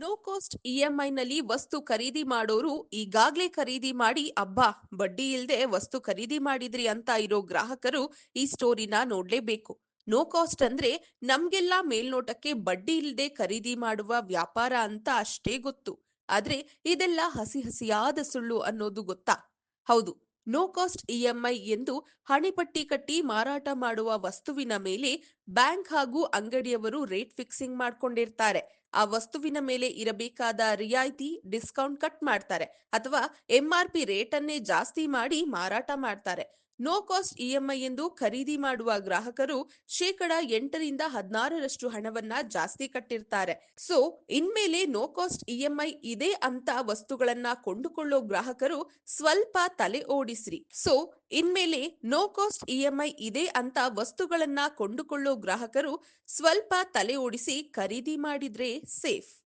No cost ಇಎಂಐನಲ್ಲಿ ವಸ್ತು ಖರೀದಿ ಮಾಡೋರು ಈಗಾಗ್ಲೇ ಖರೀದಿ ಮಾಡಿ, ಅಬ್ಬಾ, ಬಡ್ಡಿ ಇಲ್ಲದೆ ವಸ್ತು ಖರೀದಿ ಮಾಡಿದ್ರಿ ಅಂತ ಇರೋ ಗ್ರಾಹಕರು ಈ ಸ್ಟೋರಿನ ನೋಡ್ಲೇಬೇಕು. ನೋ ಕಾಸ್ಟ್ ಅಂದ್ರೆ ನಮ್ಗೆಲ್ಲ ಮೇಲ್ನೋಟಕ್ಕೆ ಬಡ್ಡಿ ಇಲ್ಲದೆ ಖರೀದಿ ಮಾಡುವ ವ್ಯಾಪಾರ ಅಂತ ಅಷ್ಟೇ ಗೊತ್ತು. ಆದ್ರೆ ಇದೆಲ್ಲ ಹಸಿ ಹಸಿಯಾದ ಸುಳ್ಳು ಅನ್ನೋದು ಗೊತ್ತಾ? ಹೌದು, ನೋ ಕಾಸ್ಟ್ ಇಎಂಐ ಎಂದು ಹಣೆಪಟ್ಟಿ ಕಟ್ಟಿ ಮಾರಾಟ ಮಾಡುವ ವಸ್ತುವಿನ ಮೇಲೆ ಬ್ಯಾಂಕ್ ಹಾಗೂ ಅಂಗಡಿಯವರು ರೇಟ್ ಫಿಕ್ಸಿಂಗ್ ಮಾಡ್ಕೊಂಡಿರ್ತಾರೆ. ಆ ವಸ್ತುವಿನ ಮೇಲೆ ಇರಬೇಕಾದ ರಿಯಾಯಿತಿ ಡಿಸ್ಕೌಂಟ್ ಕಟ್ ಮಾಡ್ತಾರೆ. ಅಥವಾ ಎಂಆರ್ಪಿ ರೇಟ್ ಅನ್ನೇ ಜಾಸ್ತಿ ಮಾಡಿ ಮಾರಾಟ ಮಾಡ್ತಾರೆ. ನೋ ಕಾಸ್ಟ್ ಇಎಂಐ ಎಂದು ಖರೀದಿ ಮಾಡುವ ಗ್ರಾಹಕರು ಶೇಕಡ ಎಂಟರಿಂದ ಹದಿನಾರರಷ್ಟು ಹಣವನ್ನ ಜಾಸ್ತಿ ಕಟ್ಟಿರ್ತಾರೆ. ಸೊ ಇನ್ಮೇಲೆ ನೋ ಕಾಸ್ಟ್ ಇಎಂಐ ಇದೆ ಅಂತ ವಸ್ತುಗಳನ್ನ ಕೊಂಡುಕೊಳ್ಳೋ ಗ್ರಾಹಕರು ಸ್ವಲ್ಪ ತಲೆ ಓಡಿಸ್ರಿ. ಸೊ ಇನ್ಮೇಲೆ ನೋ ಕಾಸ್ಟ್ ಇಎಂಐ ಇದೆ ಅಂತ ವಸ್ತುಗಳನ್ನ ಕೊಂಡುಕೊಳ್ಳೋ ಗ್ರಾಹಕರು ಸ್ವಲ್ಪ ತಲೆ ಓಡಿಸಿ ಖರೀದಿ ಮಾಡಿದ್ರೆ ಸೇಫ್